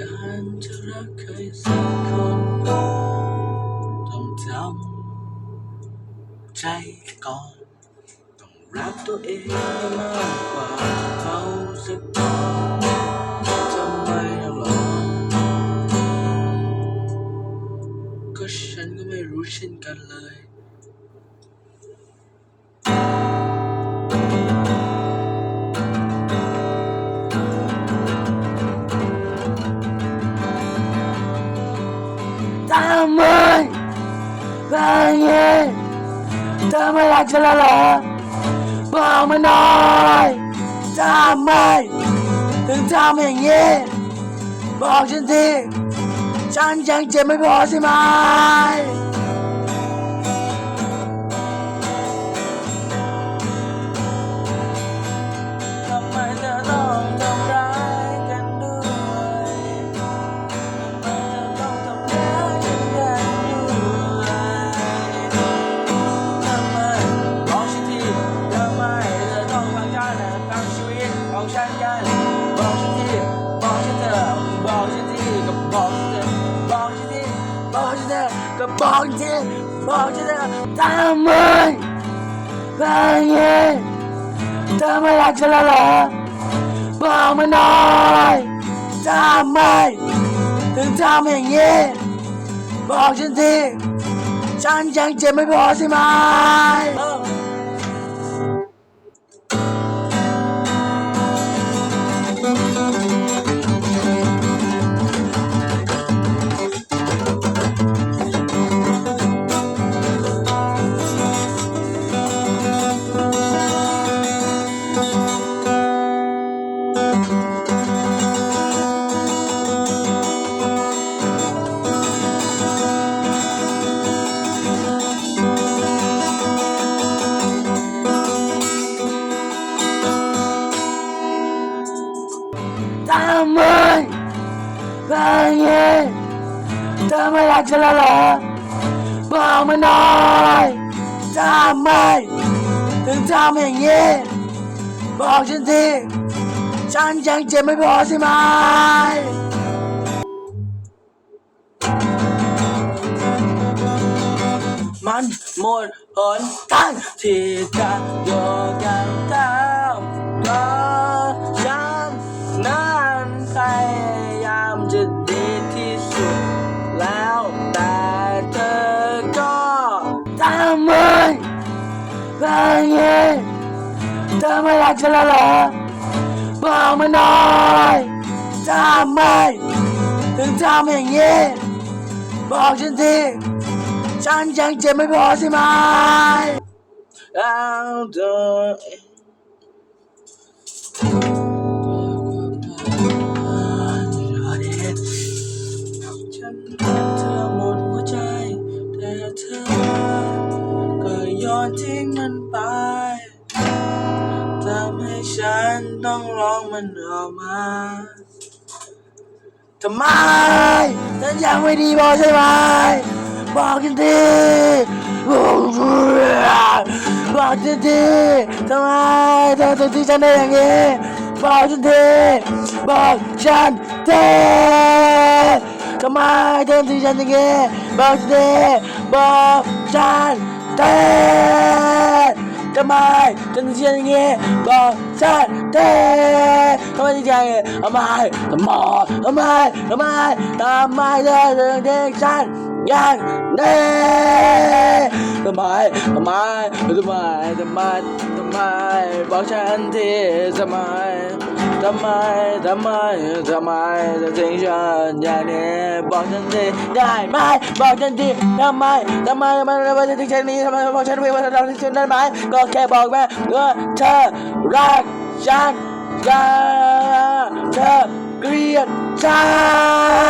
การจะรักใครสักคน ต้องจำใจก่อน ต้องรักตัวเองมากกว่าเขาสักก่อนทำไมล่ะหรอก็ฉันก็ไม่รู้เช่นกันเลยำไมแบบนี้เธอไม่รักฉันแล้วเหรอบอกมาหน่อยทำไมถึงทำอย่างนี้บอกฉันทีฉันยังเจ็บไม่พอใช่ไหม บอกฉันทีบอกฉันเถอะบอกฉันทีก็บอกฉันเถอะบอกฉันทีบอกฉันเถอะก็บอกฉันทีบอกฉันเถอะทำไมเป็นอย่างนี้เธอไม่รักฉันแล้วเหรอบอกมาหน่อยทำไมถึงทำอย่างนี้บอกฉันทีฉันยังเจ็บไม่พอใช่ไหม อย่างนี้เธอไม่รักฉันแล้วเหรอบอกมาหน่อยทำไมถึงทำอย่างนี้บอกฉันทีฉันยังเจ็บไม่พอใช่ไหมมันหมดหนตั้งที่จะอยู่กันตา เป็นอย่างนี้เธอไม่รักฉันแล้วเหรอบอกมาหน่อยทำไมถึงทำอย่างนี้บอกฉันทีฉันยังเจ็บไม่พอใช่ไหมแล้วเธอฉันรักเธอ ทิ้งมันไปทำให้ฉันต้องร้องมันออกมาทำไมฉันยังไม่ดีพอใช่ไหมบอกฉันทีบอกฉันทีทำไมเธอถึงที่ฉันได้อย่างนี้บอกฉันทีบอกฉันทีทำไมเธอถึงที่ฉันอย่างนี้บอกฉันทีบอกฉันที ทำไมเธอถึงที่ฉันอย่างนี้บอกฉันทีทำไมถึง ทำไมทำไมทำไมทำไมทำไมบอกฉันทีทำไมทำไมทำไมทำไมเธอทิ้งฉันอย่างนี้บอกฉันทีได้ไหมบอกฉันทีทำไมทำไมทำไมทำไมเธอทิ้งฉันนี้ทำไมบอกฉันทีว่าเธอทิ้งฉันได้ไหมก็แค่บอกแม่ว่าเธอรักฉันอย่าเธอเกลียดฉัน